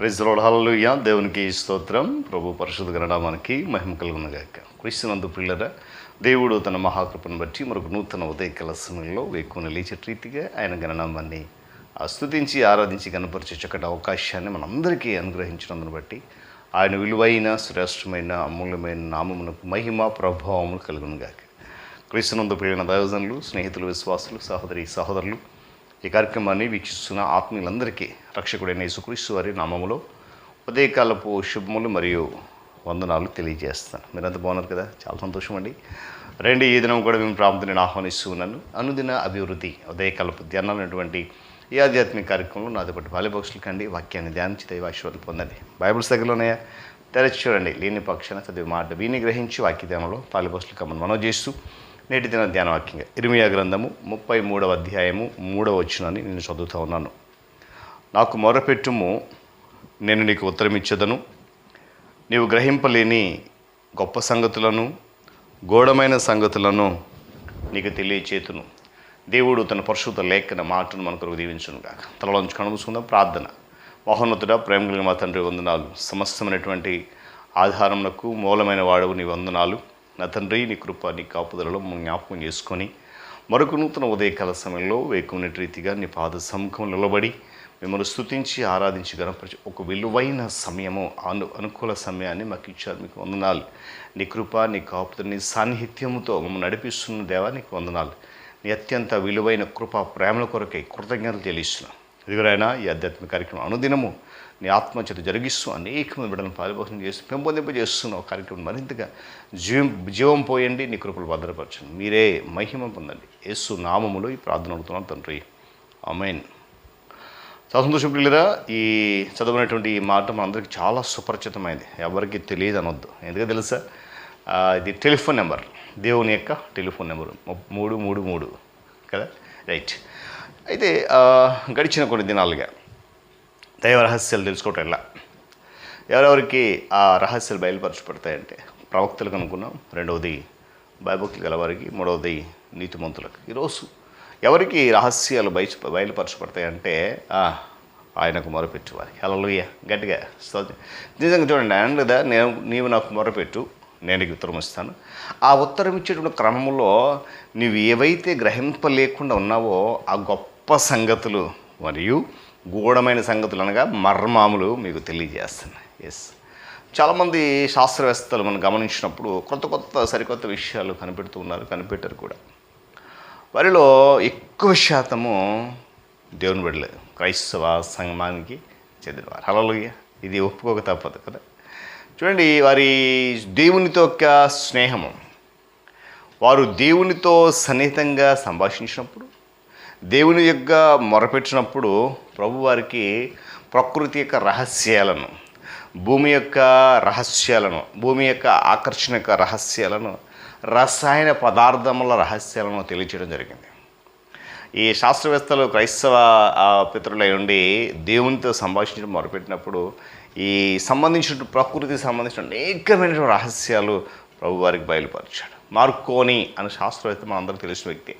Praise Lord దేవునికి స్తోత్రం. ప్రభు పరిశుద్ధ గణనామానికి మహిమ కలుగునగాక. క్రీస్తునందు పిల్లర దేవుడు తన మహాకృపను బట్టి మరొక నూతన ఉదయ కలసనంలో వేకుని లేచేట రీతిగా ఆయన గణనామాన్ని స్థుతించి ఆరాధించి కనపరిచే చక్కటి అవకాశాన్ని మనందరికీ అనుగ్రహించినందును బట్టి ఆయన విలువైన శ్రేష్టమైన అమూల్యమైన నామమునకు మహిమ ప్రభావములు కలుగునుగాక. క్రీస్తునందు ప్రియులైన దైవజనులు స్నేహితులు విశ్వాసులు సహోదరి సహోదరులు ఈ కార్యక్రమాన్ని వీక్షిస్తున్న ఆత్మీయులందరికీ రక్షకుడైన యేసుక్రీస్తు వారి నామములో ఉదయకాలపు శుభములు మరియు వందనాలు తెలియజేస్తాను. మీరంత బాగున్నారు కదా? చాలా సంతోషం అండి. రెండు ఈ దినం కూడా మేము ప్రాముఖ్యతను ఆహ్వానిస్తూ ఉన్నాను. అనుదిన అభివృద్ధి ఉదయకాలపు ధ్యానాలైనటువంటి ఈ ఆధ్యాత్మిక కార్యక్రమంలో నాతో పాటు బాల్యపక్షులు కండి వాక్యాన్ని ధ్యానించి దైవాశీర్వాదం పొందండి. బైబిల్స్ దగ్గరలోనే తెరచి చూడండి. లేని పక్షాన చదివి మాట వీని గ్రహించి వాక్యధ్యానంలో ధ్యానంలో పాలిపోస్టులు కమ్మని మనం చేస్తూ నేటి దిన ధ్యాన వాక్యంగా ఇరిమియా గ్రంథము ముప్పై మూడవ అధ్యాయము మూడవ వచ్చినని నేను చదువుతూ ఉన్నాను. నాకు మొరపెట్టుము నేను నీకు ఉత్తరం నీవు గ్రహింపలేని గొప్ప సంగతులను గోడమైన సంగతులను నీకు తెలియచేతును. దేవుడు తన పరిశుద్ధ లేఖన మాటను మన కొరకు దీవించును కాక తలలోంచి కనుమూసుకుందాం ప్రార్థన. మహోన్నతుడ ప్రేమ కలిగిన మా తండ్రి వందనాలు. సమస్తమైనటువంటి ఆధారమునకు మూలమైన వాడవు నీ వందనాలు. నా తండ్రి నీ కృప నీ కాపుదలలో మమ్మల్ని జ్ఞాపకం చేసుకొని మరొక నూతన ఉదయకాల సమయంలో వేకునేటి రీతిగా నీ పాద సముఖం నిలబడి మిమ్మల్ని స్థుతించి ఆరాధించి గణపరిచి ఒక విలువైన సమయము అను అనుకూల సమయాన్ని మాకు ఇచ్చారు. మీకు వందనాలు. నీ కృప నీ కాపుదల నీ సాన్నిహిత్యముతో మమ్మల్ని నడిపిస్తున్న దేవా నీకు వందనాలు. నీ అత్యంత విలువైన కృప ప్రేమల కొరకై కృతజ్ఞతలు తెలియస్తున్నాం ఇదిగురైనా ఈ ఆధ్యాత్మిక కార్యక్రమం అనుదినము నీ ఆత్మచేత జరిగిస్తూ అనేకమంది బిడ్డలను పారిపోషణ చేస్తూ పెంపొందింపజేస్తున్న ఒక కార్యక్రమం మరింతగా జీవం జీవం పోయండి నీ కృపలు భద్రపరచండి. మీరే మహిమ పొందండి. యేసు నామములో ఈ ప్రార్థన అవుతున్నాం తండ్రి. అమైన్ చాలా సంతోషం పిల్లరా ఈ చదువునటువంటి ఈ మాట మనందరికీ చాలా సుపరిచితమైంది. ఎవరికి తెలియదు అనొద్దు. ఎందుకంటే తెలుసా? ఇది టెలిఫోన్ నెంబర్. దేవుని యొక్క టెలిఫోన్ నెంబర్. మూడు మూడు మూడు. కదా? రైట్. అయితే గడిచిన కొన్ని దినాలుగా దైవ రహస్యాలు తెలుసుకోవటం ఎలా? ఎవరెవరికి ఆ రహస్యాలు బయలుపరచబడతాయంటే ప్రవక్తలకు అనుకున్నాం రెండవది భయభక్తులు గలవారికి మూడవది నీతిమంతులకు. ఈరోజు ఎవరికి రహస్యాలు బయట బయలుపరచబడతాయంటే ఆయనకు మొరపెట్టు వారికి. హల్లెలూయా. గట్టిగా స్తోత్రం. నిజంగా చూడండి ఆయన లేదా నేను నీవు నాకు మొరపెట్టు నేను నీకు ఉత్తరం ఇస్తాను. ఆ ఉత్తరం ఇచ్చేటువంటి క్రమంలో నీవు ఏవైతే గ్రహింపలేకుండా ఉన్నావో ఆ గొప్ప సంగతులు మరియు గూఢమైన సంగతులు అనగా మర్మాములు మీకు తెలియజేస్తున్నాయి. ఎస్ చాలామంది శాస్త్రవేత్తలు మనం గమనించినప్పుడు కొత్త కొత్త సరికొత్త విషయాలు కనిపెడుతూ ఉన్నారు కనిపెట్టారు కూడా. వారిలో ఎక్కువ శాతము దేవుని బిడ్డలే క్రైస్తవ సంగమానికి చెందినవారు. హలోయ ఇది ఒప్పుకోక తప్పదు కదా. చూడండి వారి దేవునితో యొక్క స్నేహము. వారు దేవునితో సన్నిహితంగా సంభాషించినప్పుడు దేవుని యొక్క మొరపెట్టినప్పుడు ప్రభువారికి ప్రకృతి యొక్క రహస్యాలను భూమి యొక్క రహస్యాలను భూమి యొక్క ఆకర్షణ యొక్క రహస్యాలను రసాయన పదార్థముల రహస్యాలను తెలియచేయడం జరిగింది. ఈ శాస్త్రవేత్తలు క్రైస్తవ పితరులై ఉండి దేవునితో సంభాషించడం మొరపెట్టినప్పుడు ఈ సంబంధించిన ప్రకృతికి సంబంధించిన అనేకమైన రహస్యాలు ప్రభువారికి బయలుపరిచాడు. మార్కోని అనే శాస్త్రవేత్త మనందరికీ తెలిసిన వ్యక్తి.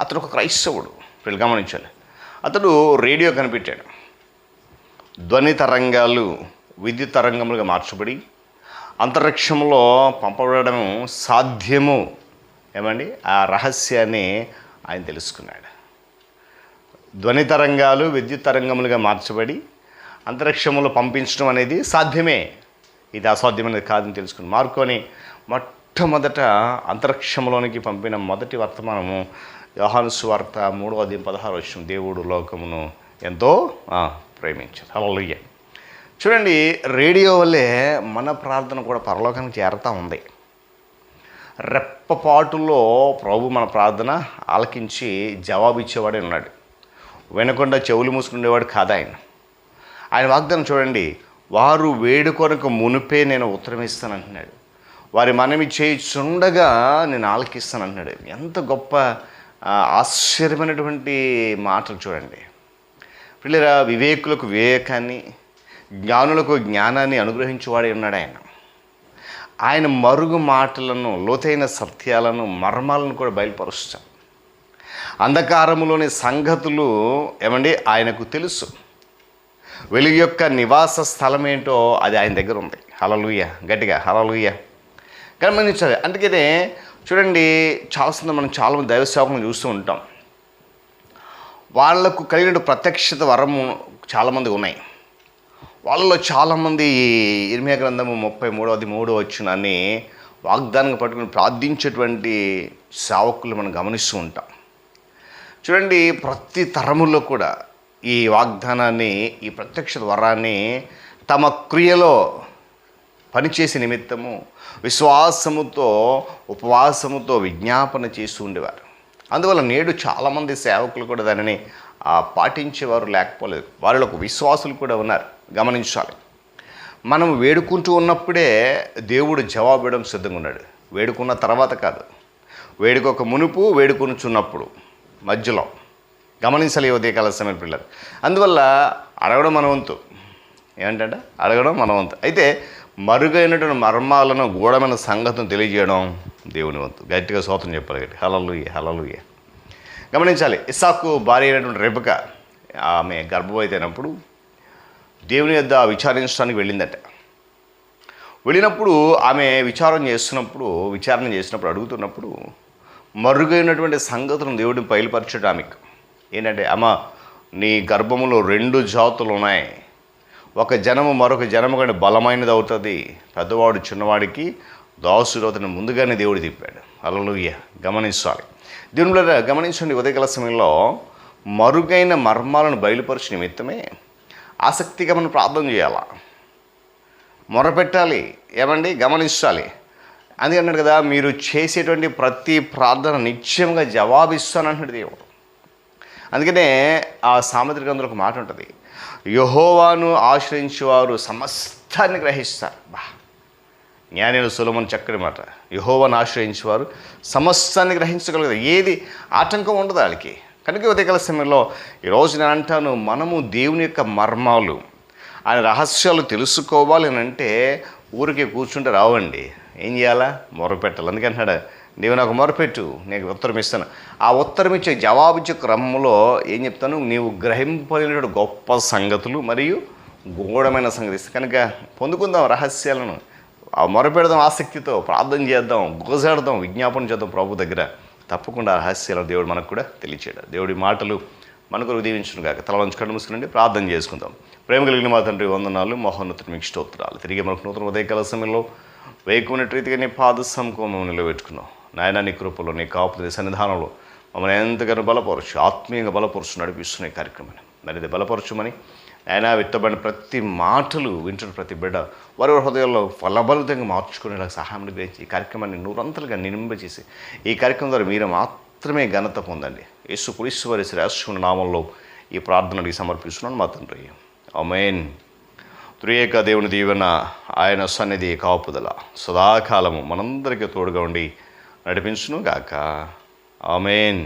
అతడు ఒక క్రైస్తవుడు. వీళ్ళు గమనించాలి. అతడు రేడియో కనిపెట్టాడు. ధ్వని తరంగాలు విద్యుత్ తరంగములుగా మార్చబడి అంతరిక్షంలో పంపబడడం సాధ్యము. ఏమండి? ఆ రహస్యాన్ని ఆయన తెలుసుకున్నాడు. ధ్వని తరంగాలు విద్యుత్ తరంగములుగా మార్చబడి అంతరిక్షంలో పంపించడం అనేది సాధ్యమే. ఇది అసాధ్యమైనది కాదని తెలుసుకుని మార్కొని మొట్టమొదట అంతరిక్షంలోనికి పంపిన మొదటి వర్తమానము యోహాను సువార్త మూడవ అధ్యాయం పదహారు వచ్చిన దేవుడు లోకమును ఎంతో ప్రేమించారు హల్లెలూయా. చూడండి రేడియో వల్లే మన ప్రార్థన కూడా పరలోకానికి చేరుతూ ఉంది. రెప్పపాటులో ప్రభు మన ప్రార్థన ఆలకించి జవాబు ఇచ్చేవాడే ఉన్నాడు. వినకుండా చెవులు మూసుకునేవాడు కాదు ఆయన. ఆయన వాగ్దానం చూడండి వారు వేడుకొనకు మునిపే నేను ఉత్తరం ఇస్తాను అంటున్నాడు. వారి మనవి చేయుచుండగా నేను ఆలకిస్తాను అన్నాడు ఎంత గొప్ప ఆశ్చర్యమైనటువంటి మాటలు చూడండి. పిల్లరా వివేకులకు వివేకాన్ని జ్ఞానులకు జ్ఞానాన్ని అనుగ్రహించేవాడే ఉన్నాడు ఆయన. ఆయన మరుగు మాటలను లోతైన సత్యాలను మర్మాలను కూడా బయలుపరుస్తాం అంధకారములోని సంగతులు ఏమండి? ఆయనకు తెలుసు. వెలుగు యొక్క నివాస స్థలం ఏంటో అది ఆయన దగ్గర ఉంది. హలలుయ గట్టిగా హలలుయ గమనించాలి. అందుకనే చూడండి చాలా మనం చాలామంది దైవ సేవకులను చూస్తూ ఉంటాం. వాళ్ళకు కలిగిన ప్రత్యక్షత వరము చాలామంది ఉన్నాయి. వాళ్ళలో చాలామంది ఈ గ్రంథము ముప్పై మూడవది మూడో వచ్చినని వాగ్దానంగా పట్టుకుని ప్రార్థించేటువంటి సేవకులు మనం గమనిస్తూ ఉంటాం. చూడండి ప్రతి తరములో కూడా ఈ వాగ్దానాన్ని ఈ ప్రత్యక్ష వరాన్ని తమ క్రియలో పనిచేసే నిమిత్తము విశ్వాసముతో ఉపవాసముతో విజ్ఞాపన చేస్తూ ఉండేవారు. అందువల్ల నేడు చాలామంది సేవకులు కూడా దానిని పాటించేవారు లేకపోలేదు. వారిలో ఒక విశ్వాసులు కూడా ఉన్నారు. గమనించాలి. మనం వేడుకుంటూ ఉన్నప్పుడే దేవుడు జవాబు ఇవ్వడం సిద్ధంగా ఉన్నాడు. వేడుకున్న తర్వాత కాదు. వేడుకొక మునుపు వేడుకొనుచున్నప్పుడు మధ్యలో. గమనించాలి ఉదయకాల సమయం పిల్లలు. అందువల్ల అడగడం మన వంతు ఏమంటే అడగడం మన వంతు అయితే మరుగైనటువంటి మర్మాలను గూఢమైన సంగతిని తెలియజేయడం దేవుని వంతు. గట్టిగా సోతం చెప్పాలి గట్టి హలలుయ హలలుయ గమనించాలి ఇస్సాకు భార్య అయినటువంటి రెబక ఆమె గర్భవతి అయినప్పుడు దేవుని యొద్ద విచారించడానికి వెళ్ళిందట. వెళ్ళినప్పుడు ఆమె విచారం చేస్తున్నప్పుడు విచారణ చేసినప్పుడు అడుగుతున్నప్పుడు మరుగైనటువంటి సంగతులను దేవుడిని బయలుపరచడం ఆమెకు. ఏంటంటే అమ్మ నీ గర్భములో రెండు జాతులు ఉన్నాయి. ఒక జనము మరొక జనము కంటే బలమైనది అవుతుంది. పెద్దవాడు చిన్నవాడికి దాసుడు అతను ముందుగానే దేవుడు తిప్పాడు అలలుయ్య గమనించాలి. దీనిలో గమనించండి ఉదయకాల సమయంలో మరుగైన మర్మాలను బయలుపరిచిన నిమిత్తమే ఆసక్తిగా మనం ప్రార్థన చేయాలా? మొరపెట్టాలి. ఏమండి? గమనించాలి. అందుకన్నాడు కదా మీరు చేసేటువంటి ప్రతి ప్రార్థన నిత్యంగా జవాబిస్తానంటున్నాడు దేవుడు. అందుకనే ఆ సామెత్రిక ఒక మాట ఉంటుంది. యహోవాను ఆశ్రయించేవారు సమస్తాన్ని గ్రహిస్తారు. బా. జ్ఞానిన సులభం చక్కని మాట. యహోవాను ఆశ్రయించేవారు సమస్తాన్ని గ్రహించగలుగుతారు. ఏది ఆటంకం ఉండదు వాళ్ళకి కనుక ఉదయకాల సమయంలో ఈరోజు నేను అంటాను మనము దేవుని యొక్క మర్మాలు ఆయన రహస్యాలు తెలుసుకోవాలి అని అంటే ఊరికే కూర్చుంటే రావండి. ఏం చేయాలా? మొరపెట్టాలి. అందుకంటున్నాడు నీవు నాకు మొరపెట్టు నీకు ఉత్తరం ఇస్తాను ఆ ఉత్తరం ఇచ్చే జవాబిచ్చే క్రమంలో ఏం చెప్తాను? నీవు గ్రహింపలేనటువంటి గొప్ప సంగతులు మరియు గూఢమైన సంగతి. కనుక పొందుకుందాం రహస్యాలను. ఆ మొరపెడదాం ఆసక్తితో ప్రార్థన చేద్దాం గోజాడదాం విజ్ఞాపన చేద్దాం ప్రభు దగ్గర. తప్పకుండా రహస్యాలను దేవుడు మనకు కూడా తెలియచేయడం. దేవుడి మాటలు మనకు దీవించును కాక తల వంచి కళ్ళు మూసుకునండి ప్రార్థన చేసుకుందాం. ప్రేమ కలిగిన మా తండ్రి వందనాలు మహోన్నతుని మీకు స్తోత్రాలు. తిరిగి మనకు నూతన ఉదయకాల సమయంలో వేకున్నట్టు రీతిగా నీ పాద సంకోమం నిలబెట్టుకున్నాం. నాయన నీ కృపలో నీ కాపుది సన్నిధానంలో మమ్మల్ని ఎంతగానో బలపరచు ఆత్మీయంగా బలపరుచు నడిపిస్తున్న ఈ కార్యక్రమాన్ని. మరి ఇది బలపరచమని ఆయన విత్తబడిన ప్రతి మాటలు వింటున్న ప్రతి బిడ్డ వారి వారి హృదయాల్లో ఫలబలితంగా మార్చుకునేలా సహాయం గ్రహించి ఈ కార్యక్రమాన్ని నూరంతలుగా నింపజేసి ఈ కార్యక్రమం ద్వారా మీరు మాత్రమే ఘనత పొందండి. యేసు క్రీస్తు వారి శ్రేష్ఠుని నామంలో ఈ ప్రార్థనకి సమర్పిస్తున్నాను మా తండ్రి. అమేన్ త్రియేక దేవుని దీవెన ఆయన సన్నిధి కాపుదల. సదాకాలము మనందరికీ తోడుగా ఉండి నడిపించును గాక ఆమెన్